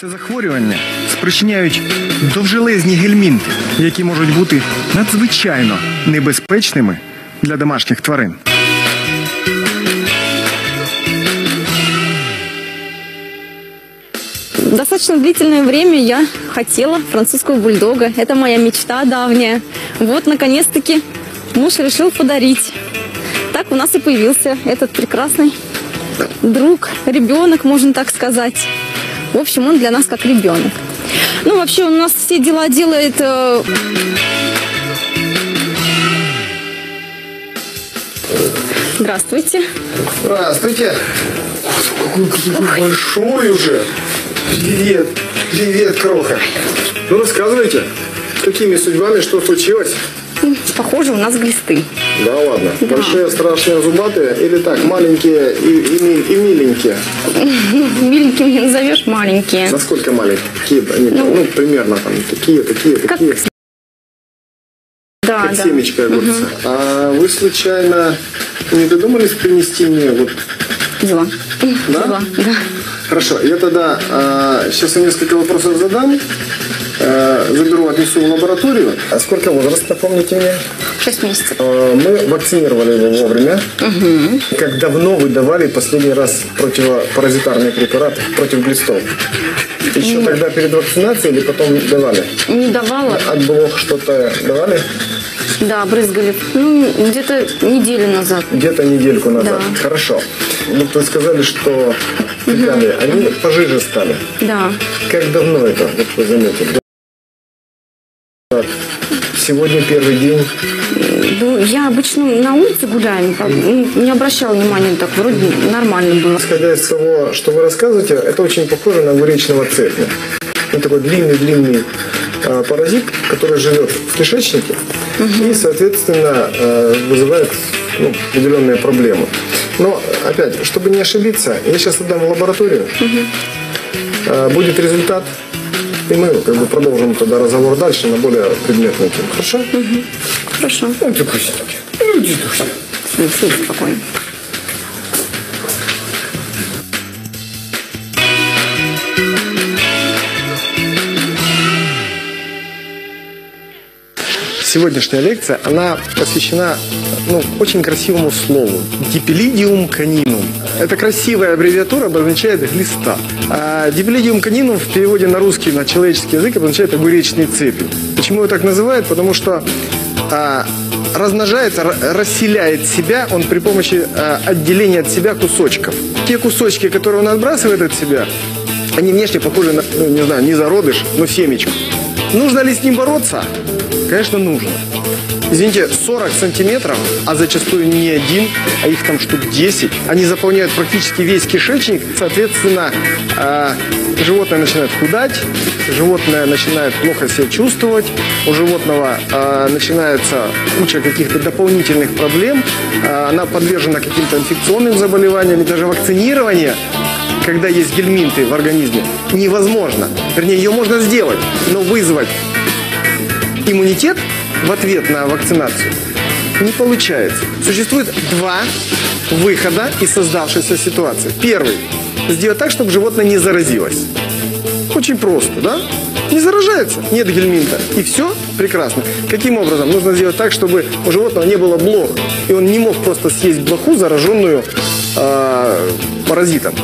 Це захворювання спричиняють довжелезні гельмінти, які можуть бути надзвичайно небезпечними для домашніх тварин. Достаточно длительное время я хотела французского бульдога. Это моя мечта давняя. Вот, наконец-таки, муж решил подарить. Так у нас и появился этот прекрасный друг, ребенок, можно так сказать. В общем, он для нас как ребенок. Ну, вообще, он у нас все дела делает э, Здравствуйте. Здравствуйте. Какой, какой большой уже. Привет. Привет, Кроха. Ну, рассказывайте, какими судьбами, что случилось? Похоже, у нас глисты. Да ладно. Большие, страшные, зубатые или так, маленькие и, и, и миленькие? Миленькими не назовешь, маленькие. Насколько маленькие? Какие они? Ну, примерно там такие, такие, Как такие. Да, Как да. семечко огурца. А вы случайно не додумались принести мне вот Взяла. Да? Взяла, да. Хорошо, я тогда а, сейчас я несколько вопросов задам, а, заберу, отнесу в лабораторию. А сколько возраст, напомните мне? Шесть месяцев. А, мы вакцинировали его вовремя. Как давно вы давали последний раз противопаразитарные препараты против глистов? Еще тогда перед вакцинацией или потом давали? Не давала. От блох что-то давали? Да, брызгали. Ну, где-то неделю назад. Где-то недельку назад. Да. Хорошо. Вот вы сказали, что фекалии, они пожиже стали. Да. Как давно это, вот вы заметили? Сегодня первый день. Ну, я обычно на улице гуляю, как- ну, не обращала внимания, так вроде нормально было. Исходя из того, что вы рассказываете, это очень похоже на огуречного цепня. Он такой длинный-длинный а, паразит, который живет в кишечнике и, соответственно, э, вызывает ну, определенные проблемы. Но, опять, чтобы не ошибиться, я сейчас отдам в лабораторию, Э, будет результат, и мы как бы продолжим тогда разговор дальше на более предметную тему. Хорошо? Хорошо. Ну, ты пусть так. Ну, иди тушь. Сиди, сиди спокойно. Сегодняшняя лекция, она посвящена ну, очень красивому слову. Дипелидиум канинум. Это красивая аббревиатура обозначает глиста. А дипелидиум канинум в переводе на русский, на человеческий язык обозначает огуречный цепень. Почему его так называют? Потому что а, размножается, расселяет себя он при помощи а, отделения от себя кусочков. Те кусочки, которые он отбрасывает от себя, они внешне похожи на, ну, не знаю, не зародыш, но семечку. Нужно ли с ним бороться? Конечно, нужно. Извините, 40 сантиметров, а зачастую не один, а их там штук 10, они заполняют практически весь кишечник. Соответственно, а, животное начинает худать, животное начинает плохо себя чувствовать, у животного а, начинается куча каких-то дополнительных проблем, а, она подвержена каким-то инфекционным заболеваниям, и даже вакцинирование когда есть гельминты в организме, невозможно. Вернее, ее можно сделать, но вызвать иммунитет в ответ на вакцинацию не получается. Существует два выхода из создавшейся ситуации. Первый – сделать так, чтобы животное не заразилось. Очень просто, да? Не заражается, нет гельминта. И все прекрасно. Каким образом? Нужно сделать так, чтобы у животного не было блох. И он не мог просто съесть блоху, зараженную а, паразитом.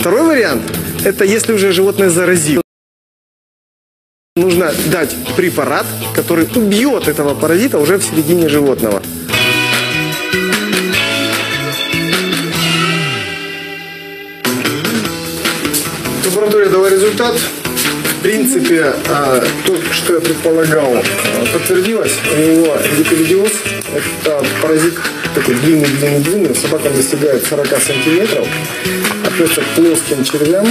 Второй вариант – это если уже животное заразило. Нужно дать препарат, который убьет этого паразита уже в середине животного. Лаборатория дала результат. В принципе, а, то, что я предполагал, а, подтвердилось. У него гипелидиоз. Это паразит такой длинный-длинный-длинный. Собакам достигает 40 сантиметров. Относится к плоским червям.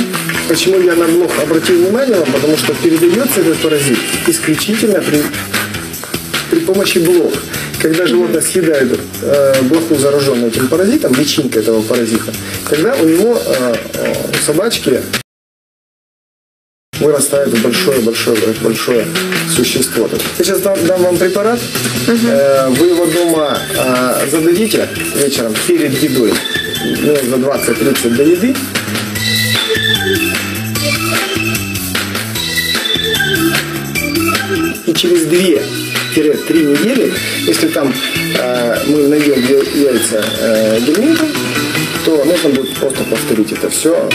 Почему я на блох обратил внимание вам? Потому что передается этот паразит исключительно при, при помощи блох. Когда животное съедает э, блоху, зараженную этим паразитом, личинка этого паразита, тогда у него э, э, у собачки вырастает в большое-большое большое существо. Сейчас дам, дам вам препарат, э, вы его дома э, зададите вечером перед едой, ну, за 20-30 до еды, и через 2-3 недели, если там э, мы найдем яйца э, то нужно будет просто повторить это все.